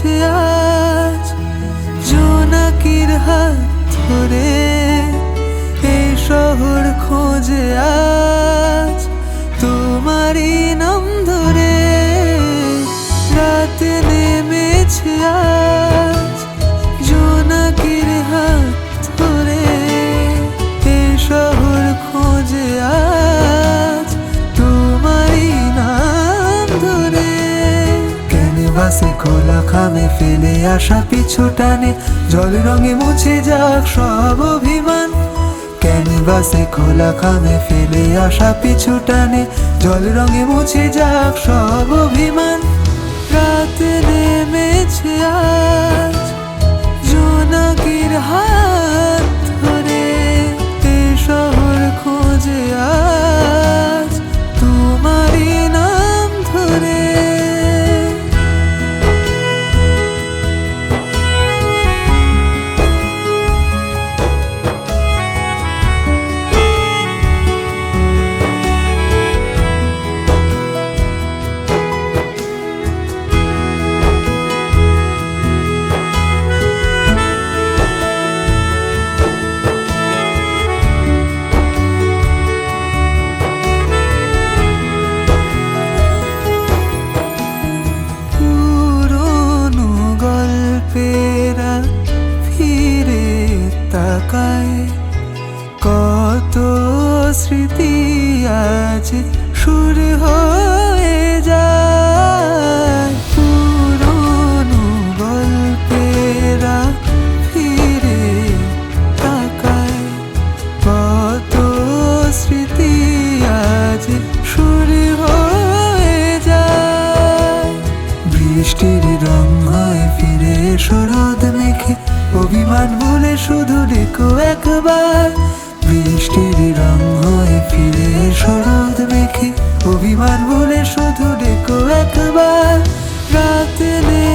নেমেছে আজ, জোনাকির হাত ধরে। এই শহর খোঁজে আজ, তোমারই নাম ধরে। রাতে নেমেছে আজ ক্যানভাসে খোলা খামে, ফেলে আসা পিছু টানে জল রঙে মুছে যাক সব অভিমান। ক্যানভাসে খোলা খামে, ফেলে আসা পিছু টানে জল রঙে মুছে যাক সব অভিমান। রাতে নেমেছে আজ, জোনাকির হাত তাকায় কত স্মৃতি আজ সুর হয়ে। জীবন ভুলে শুধু ডেকো একবার। বৃষ্টির রং হয়ে ফিরে শরদ মেখে। অভিমান ভুলে শুধু ডেকো একবার। রাতে নেই